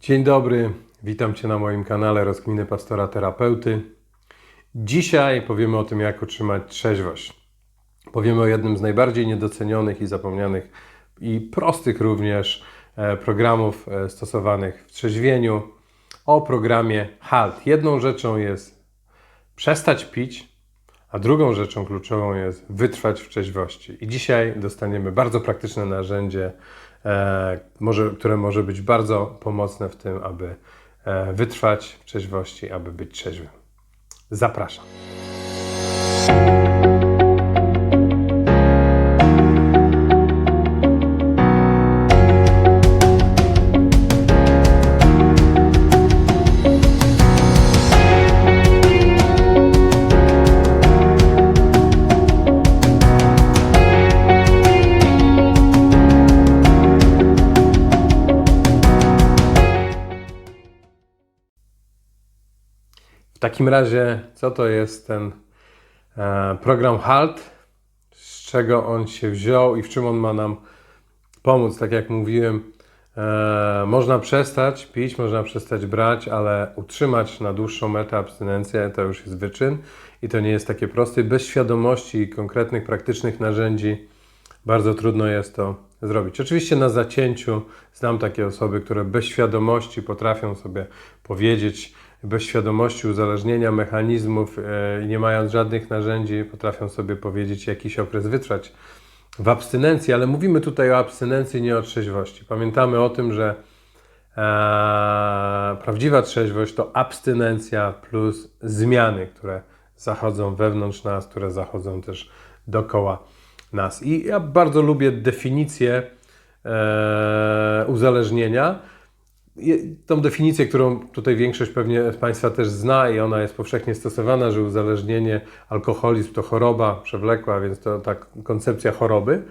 Dzień dobry, witam Cię na moim kanale Rozkminy Pastora Terapeuty. Dzisiaj powiemy o tym, jak utrzymać trzeźwość. Powiemy o jednym z najbardziej niedocenionych i zapomnianych i prostych również e, programów e, stosowanych w trzeźwieniu, o programie HALT. Jedną rzeczą jest przestać pić, a drugą rzeczą kluczową jest wytrwać w trzeźwości. I dzisiaj dostaniemy bardzo praktyczne narzędzie, e, może, które może być bardzo pomocne w tym, aby e, wytrwać w trzeźwości, aby być trzeźwym. Zapraszam. Takim razie, co to jest ten e, program HALT? Z czego on się wziął i w czym on ma nam pomóc? Tak jak mówiłem, e, można przestać pić, można przestać brać, ale utrzymać na dłuższą metę abstynencję to już jest wyczyn i to nie jest takie proste. Bez świadomości i konkretnych, praktycznych narzędzi bardzo trudno jest to zrobić. Oczywiście na zacięciu znam takie osoby, które bez świadomości potrafią sobie powiedzieć, bez świadomości uzależnienia mechanizmów e, i nie mając żadnych narzędzi, potrafią sobie powiedzieć jakiś okres wytrwać w abstynencji, ale mówimy tutaj o abstynencji, nie o trzeźwości. Pamiętamy o tym, że e, prawdziwa trzeźwość to abstynencja plus zmiany, które zachodzą wewnątrz nas, które zachodzą też dookoła nas. I ja bardzo lubię definicję e, uzależnienia. Tą definicję, którą tutaj większość pewnie z Państwa też zna i ona jest powszechnie stosowana, że uzależnienie, alkoholizm to choroba przewlekła, więc to tak koncepcja choroby.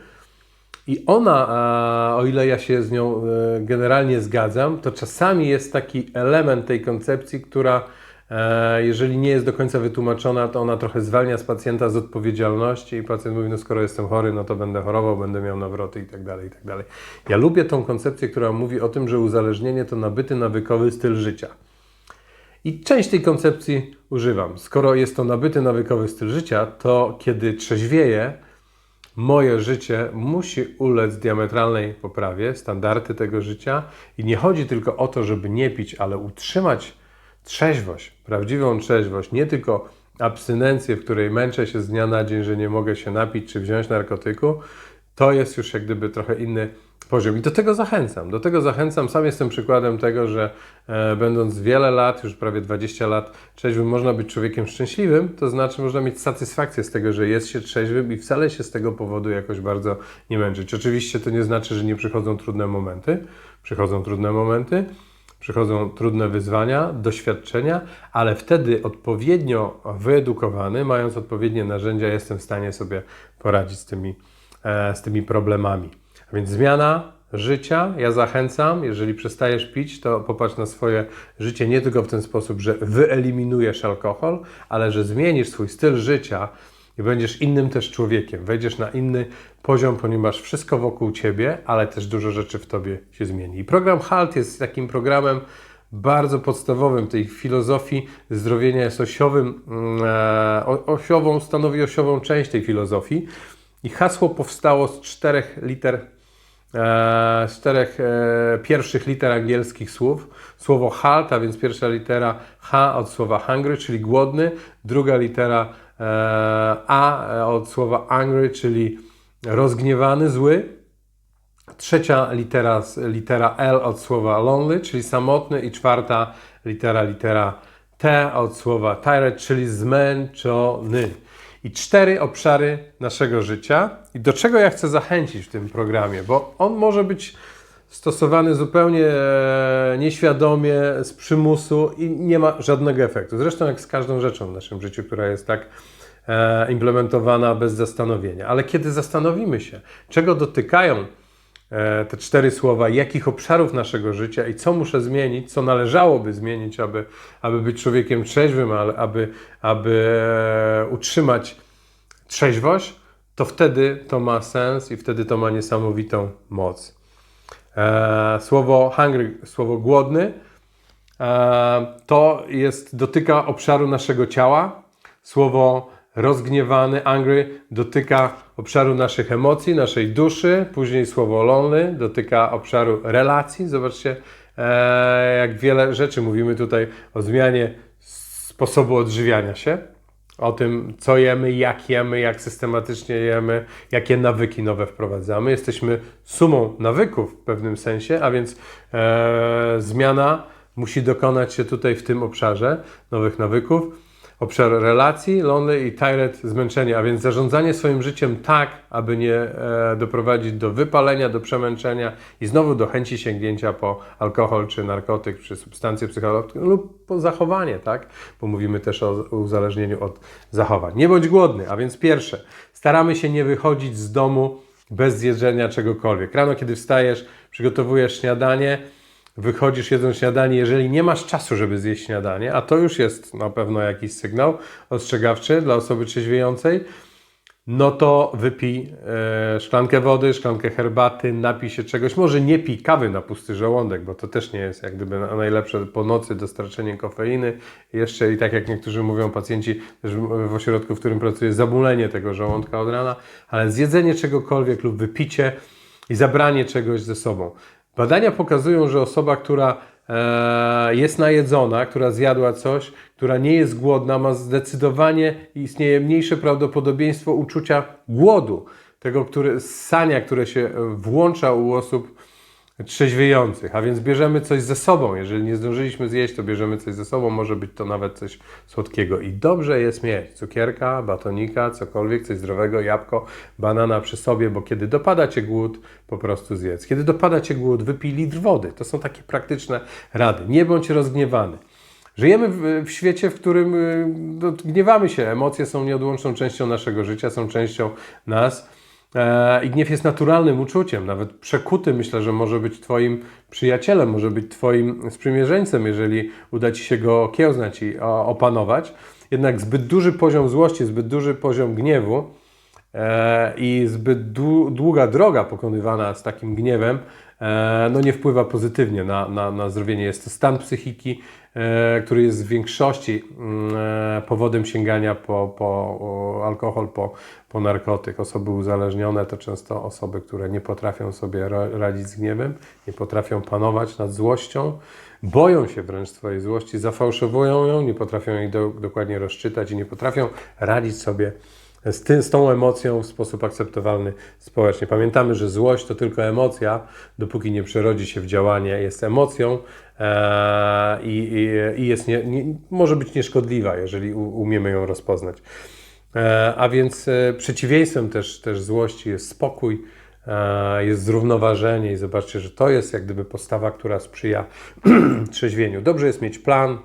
I ona, o ile ja się z nią e, generalnie zgadzam, to czasami jest taki element tej koncepcji, która, jeżeli nie jest do końca wytłumaczona, to ona trochę zwalnia z pacjenta z odpowiedzialności i pacjent mówi, no skoro jestem chory, no to będę chorował, będę miał nawroty i tak dalej, i tak dalej. Ja lubię tą koncepcję, która mówi o tym, że uzależnienie to nabyty nawykowy styl życia. I część tej koncepcji używam. Skoro jest to nabyty nawykowy styl życia, to kiedy trzeźwieję, moje życie musi ulec diametralnej poprawie, standardy tego życia i nie chodzi tylko o to, żeby nie pić, ale utrzymać trzeźwość, prawdziwą trzeźwość, nie tylko abstynencję, w której męczę się z dnia na dzień, że nie mogę się napić czy wziąć narkotyku, to jest już jak gdyby trochę inny poziom. I do tego zachęcam. Do tego zachęcam. Sam jestem przykładem tego, że e, będąc wiele lat, już prawie 20 lat trzeźwym, można być człowiekiem szczęśliwym. To znaczy, można mieć satysfakcję z tego, że jest się trzeźwym i wcale się z tego powodu jakoś bardzo nie męczyć. Oczywiście to nie znaczy, że nie przychodzą trudne momenty. Przychodzą trudne momenty. Przychodzą trudne wyzwania, doświadczenia, ale wtedy odpowiednio wyedukowany, mając odpowiednie narzędzia, jestem w stanie sobie poradzić z tymi, e, z tymi problemami. A więc zmiana życia, ja zachęcam, jeżeli przestajesz pić, to popatrz na swoje życie nie tylko w ten sposób, że wyeliminujesz alkohol, ale że zmienisz swój styl życia i będziesz innym też człowiekiem. Wejdziesz na inny poziom, ponieważ wszystko wokół ciebie, ale też dużo rzeczy w tobie się zmieni. I program HALT jest takim programem bardzo podstawowym tej filozofii zdrowienia jest osiowym, mm, e, osiową, stanowi osiową część tej filozofii. I hasło powstało z czterech liter e, z czterech e, pierwszych liter angielskich słów. Słowo halt, a więc pierwsza litera H od słowa hungry, czyli głodny, druga litera A e, od słowa angry, czyli rozgniewany, zły. Trzecia litera, litera L od słowa lonely, czyli samotny i czwarta litera, litera T od słowa tired, czyli zmęczony. I cztery obszary naszego życia. I do czego ja chcę zachęcić w tym programie, bo on może być stosowany zupełnie e, nieświadomie, z przymusu i nie ma żadnego efektu. Zresztą jak z każdą rzeczą w naszym życiu, która jest tak e, implementowana bez zastanowienia. Ale kiedy zastanowimy się, czego dotykają e, te cztery słowa, jakich obszarów naszego życia i co muszę zmienić, co należałoby zmienić, aby, aby być człowiekiem trzeźwym, aby, aby utrzymać trzeźwość, to wtedy to ma sens i wtedy to ma niesamowitą moc. E, słowo hungry, słowo głodny, e, to jest, dotyka obszaru naszego ciała. Słowo rozgniewany, angry, dotyka obszaru naszych emocji, naszej duszy. Później słowo lonely dotyka obszaru relacji. Zobaczcie, e, jak wiele rzeczy mówimy tutaj o zmianie sposobu odżywiania się. O tym, co jemy, jak jemy, jak systematycznie jemy, jakie nawyki nowe wprowadzamy. Jesteśmy sumą nawyków w pewnym sensie, a więc e, zmiana musi dokonać się tutaj w tym obszarze nowych nawyków obszar relacji, lonely i tired, zmęczenie, a więc zarządzanie swoim życiem tak, aby nie e, doprowadzić do wypalenia, do przemęczenia i znowu do chęci sięgnięcia po alkohol, czy narkotyk, czy substancje psychoaktywne lub po zachowanie, tak? Bo mówimy też o uzależnieniu od zachowań. Nie bądź głodny, a więc pierwsze, staramy się nie wychodzić z domu bez zjedzenia czegokolwiek. Rano, kiedy wstajesz, przygotowujesz śniadanie, wychodzisz jedząc śniadanie, jeżeli nie masz czasu, żeby zjeść śniadanie, a to już jest na pewno jakiś sygnał ostrzegawczy dla osoby trzeźwiejącej, no to wypij e, szklankę wody, szklankę herbaty, napij się czegoś. Może nie pij kawy na pusty żołądek, bo to też nie jest jak gdyby na- najlepsze po nocy dostarczenie kofeiny. Jeszcze i tak jak niektórzy mówią pacjenci w ośrodku, w którym pracuję, zamulenie tego żołądka od rana, ale zjedzenie czegokolwiek lub wypicie i zabranie czegoś ze sobą. Badania pokazują, że osoba, która e, jest najedzona, która zjadła coś, która nie jest głodna, ma zdecydowanie istnieje mniejsze prawdopodobieństwo uczucia głodu, tego które, ssania, które się e, włącza u osób trzeźwiejących. A więc bierzemy coś ze sobą. Jeżeli nie zdążyliśmy zjeść, to bierzemy coś ze sobą. Może być to nawet coś słodkiego. I dobrze jest mieć cukierka, batonika, cokolwiek, coś zdrowego, jabłko, banana przy sobie, bo kiedy dopada Cię głód, po prostu zjedz. Kiedy dopada Cię głód, wypij litr wody. To są takie praktyczne rady. Nie bądź rozgniewany. Żyjemy w, w świecie, w którym y, no, gniewamy się. Emocje są nieodłączną częścią naszego życia, są częścią nas. E, I gniew jest naturalnym uczuciem, nawet przekuty myślę, że może być Twoim przyjacielem, może być Twoim sprzymierzeńcem, jeżeli uda Ci się go okiełznać i opanować. Jednak zbyt duży poziom złości, zbyt duży poziom gniewu e, i zbyt dłu- długa droga pokonywana z takim gniewem, no nie wpływa pozytywnie na, na, na zdrowienie. Jest to stan psychiki, e, który jest w większości mm, e, powodem sięgania po, po alkohol, po, po narkotyk. Osoby uzależnione to często osoby, które nie potrafią sobie ra- radzić z gniewem, nie potrafią panować nad złością, boją się wręcz swojej złości, zafałszowują ją, nie potrafią jej do, dokładnie rozczytać i nie potrafią radzić sobie z, ty, z tą emocją w sposób akceptowalny społecznie. Pamiętamy, że złość to tylko emocja, dopóki nie przerodzi się w działanie, jest emocją e, i, i, jest nie, nie, może być nieszkodliwa, jeżeli umiemy ją rozpoznać. E, a więc e, przeciwieństwem też, też złości jest spokój, e, jest zrównoważenie i zobaczcie, że to jest jak gdyby postawa, która sprzyja trzeźwieniu. Dobrze jest mieć plan,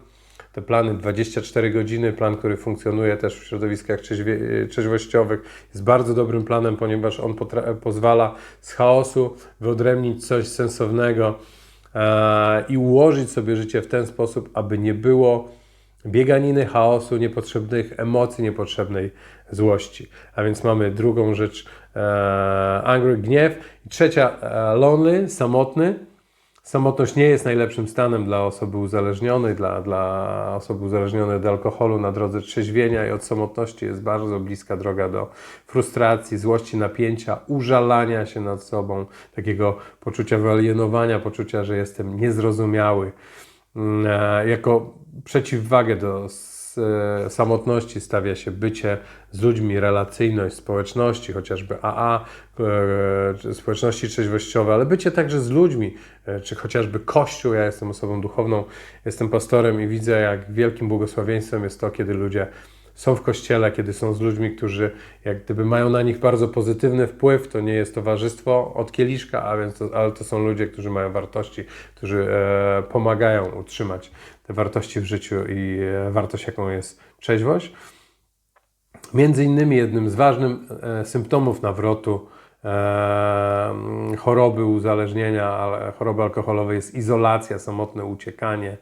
te plany 24 godziny, plan, który funkcjonuje też w środowiskach trzeźwościowych, jest bardzo dobrym planem, ponieważ on pozwala z chaosu wyodrębnić coś sensownego e, i ułożyć sobie życie w ten sposób, aby nie było bieganiny chaosu, niepotrzebnych emocji, niepotrzebnej złości. A więc mamy drugą rzecz, e, angry, gniew. Trzecia, e, lonely, samotny. Samotność nie jest najlepszym stanem dla osoby uzależnionej, dla, dla osoby uzależnionej od alkoholu na drodze trzeźwienia i od samotności jest bardzo bliska droga do frustracji, złości, napięcia, użalania się nad sobą, takiego poczucia wyalienowania, poczucia, że jestem niezrozumiały. Mm, e, Jako przeciwwagę do e, samotności stawia się bycie z ludźmi, relacyjność, społeczności, chociażby AA, e, społeczności trzeźwościowe, ale bycie także z ludźmi, e, czy chociażby Kościół. Ja jestem osobą duchowną, jestem pastorem i widzę, jak wielkim błogosławieństwem jest to, kiedy ludzie są w kościele, kiedy są z ludźmi, którzy jak gdyby mają na nich bardzo pozytywny wpływ. To nie jest towarzystwo od kieliszka, a więc to, ale to są ludzie, którzy mają wartości, którzy e, pomagają utrzymać te wartości w życiu i e, wartość, jaką jest trzeźwość. Między innymi jednym z ważnych e, symptomów nawrotu e, choroby uzależnienia, ale choroby alkoholowej jest izolacja, samotne uciekanie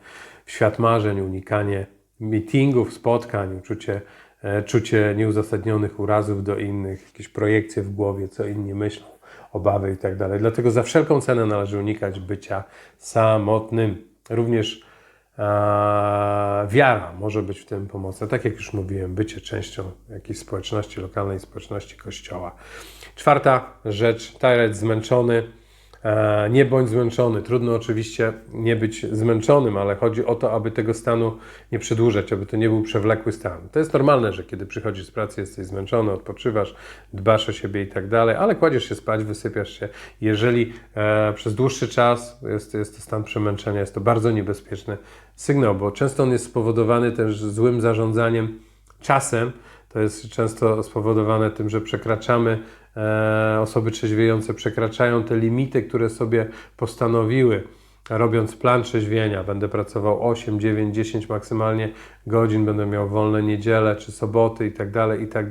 w świat marzeń, unikanie meetingów, spotkań, czucie, e, czucie nieuzasadnionych urazów do innych, jakieś projekcje w głowie, co inni myślą. obawy i tak. Dlatego za wszelką cenę należy unikać bycia samotnym. Również a, wiara może być w tym pomocna. Tak jak już mówiłem, bycie częścią jakiejś społeczności lokalnej, społeczności kościoła. Czwarta rzecz, Tyret zmęczony. E, Nie bądź zmęczony. Trudno oczywiście nie być zmęczonym, ale chodzi o to, aby tego stanu nie przedłużać, aby to nie był przewlekły stan. To jest normalne, że kiedy przychodzisz z pracy, jesteś zmęczony, odpoczywasz, dbasz o siebie i tak dalej, ale kładziesz się spać, wysypiasz się. Jeżeli e, przez dłuższy czas jest, jest to stan przemęczenia, jest to bardzo niebezpieczny sygnał, bo często on jest spowodowany też złym zarządzaniem czasem. To jest często spowodowane tym, że przekraczamy, osoby trzeźwiejące przekraczają te limity, które sobie postanowiły, robiąc plan trzeźwienia. Będę pracował 8, 9, 10 maksymalnie godzin, będę miał wolne niedziele czy soboty i tak dalej, i tak.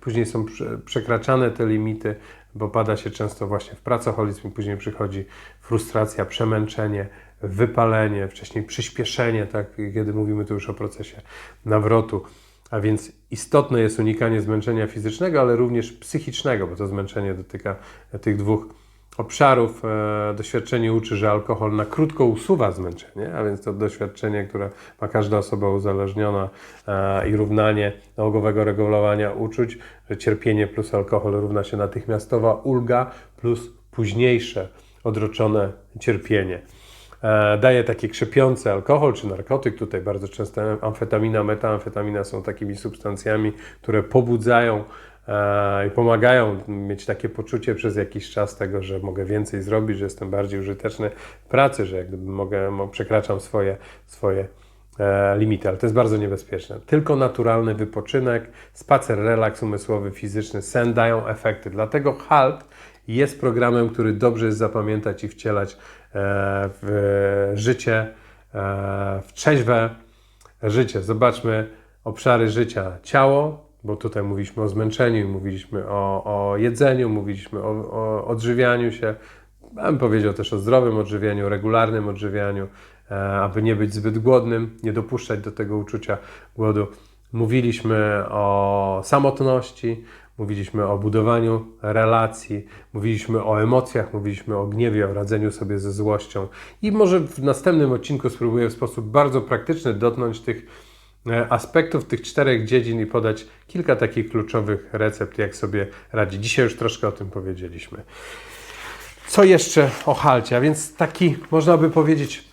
Później są prze- przekraczane te limity, bo pada się często właśnie w pracoholizm i później przychodzi frustracja, przemęczenie, wypalenie, wcześniej przyspieszenie, tak, kiedy mówimy tu już o procesie nawrotu. A więc istotne jest unikanie zmęczenia fizycznego, ale również psychicznego, bo to zmęczenie dotyka tych dwóch obszarów. E, Doświadczenie uczy, że alkohol na krótko usuwa zmęczenie, a więc to doświadczenie, które ma każda osoba uzależniona e, i równanie nałogowego regulowania uczuć, że cierpienie plus alkohol równa się natychmiastowa ulga plus późniejsze odroczone cierpienie. E, daje takie krzepiące alkohol czy narkotyk. Tutaj bardzo często amfetamina, metamfetamina są takimi substancjami, które pobudzają e, i pomagają mieć takie poczucie przez jakiś czas tego, że mogę więcej zrobić, że jestem bardziej użyteczny w pracy, że jak gdyby mogę, mo- przekraczam swoje, swoje e, limity, ale to jest bardzo niebezpieczne. Tylko naturalny wypoczynek, spacer, relaks umysłowy, fizyczny, sen dają efekty. Dlatego HALT jest programem, który dobrze jest zapamiętać i wcielać w życie, e, w trzeźwe życie. Zobaczmy obszary życia. Ciało, bo tutaj mówiliśmy o zmęczeniu, mówiliśmy o, o jedzeniu, mówiliśmy o, o odżywianiu się. Bym powiedział też o zdrowym odżywianiu, regularnym odżywianiu, e, aby nie być zbyt głodnym, nie dopuszczać do tego uczucia głodu. Mówiliśmy o samotności, mówiliśmy o budowaniu relacji, mówiliśmy o emocjach, mówiliśmy o gniewie, o radzeniu sobie ze złością. I może w następnym odcinku spróbuję w sposób bardzo praktyczny dotknąć tych e, aspektów tych czterech dziedzin i podać kilka takich kluczowych recept, jak sobie radzić. Dzisiaj już troszkę o tym powiedzieliśmy. Co jeszcze o halcie? A więc taki, można by powiedzieć,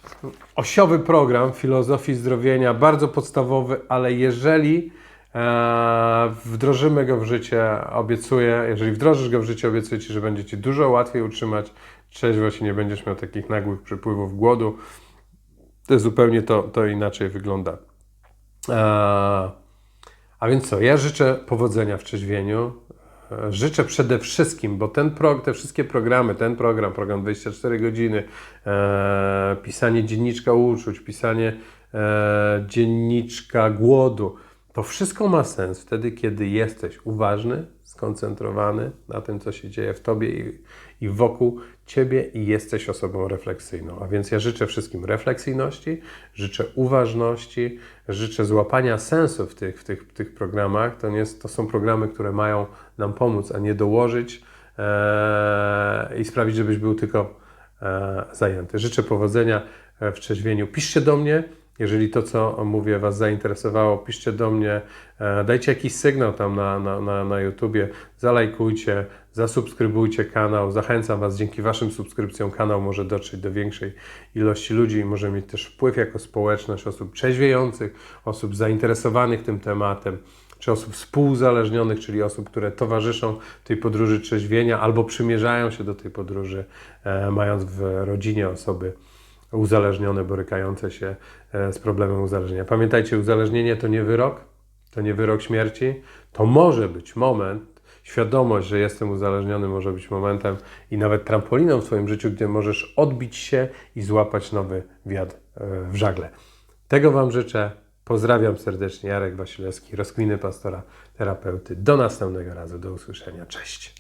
osiowy program filozofii zdrowienia, bardzo podstawowy, ale jeżeli wdrożymy go w życie, obiecuję, jeżeli wdrożysz go w życie, obiecuję Ci, że będzie Ci dużo łatwiej utrzymać trzeźwość i nie będziesz miał takich nagłych przypływów głodu. To zupełnie to, to inaczej wygląda. E, a więc co, ja życzę powodzenia w trzeźwieniu. E, Życzę przede wszystkim, bo ten pro, te wszystkie programy, ten program, program 24 godziny, pisanie dzienniczka uczuć, pisanie dzienniczka głodu, to wszystko ma sens wtedy, kiedy jesteś uważny, skoncentrowany na tym, co się dzieje w tobie i, i wokół ciebie i jesteś osobą refleksyjną. A więc ja życzę wszystkim refleksyjności, życzę uważności, życzę złapania sensu w tych, w tych, w tych programach. To, nie jest, to są programy, które mają nam pomóc, a nie dołożyć e, i sprawić, żebyś był tylko e, zajęty. Życzę powodzenia w trzeźwieniu. Piszcie do mnie, jeżeli to, co mówię, Was zainteresowało, piszcie do mnie, e, dajcie jakiś sygnał tam na, na, na, na YouTubie, zalajkujcie, zasubskrybujcie kanał. Zachęcam Was, dzięki Waszym subskrypcjom kanał może dotrzeć do większej ilości ludzi i może mieć też wpływ jako społeczność osób trzeźwiejących, osób zainteresowanych tym tematem czy osób współuzależnionych, czyli osób, które towarzyszą tej podróży trzeźwienia albo przymierzają się do tej podróży, e, mając w rodzinie osoby uzależnione, borykające się e, z problemem uzależnienia. Pamiętajcie, uzależnienie to nie wyrok, to nie wyrok śmierci, to może być moment, świadomość, że jestem uzależniony może być momentem i nawet trampoliną w Twoim życiu, gdzie możesz odbić się i złapać nowy wiatr e, w żagle. Tego Wam życzę. Pozdrawiam serdecznie. Jarek Wasilewski, rozkminy pastora, terapeuty. Do następnego razu. Do usłyszenia. Cześć.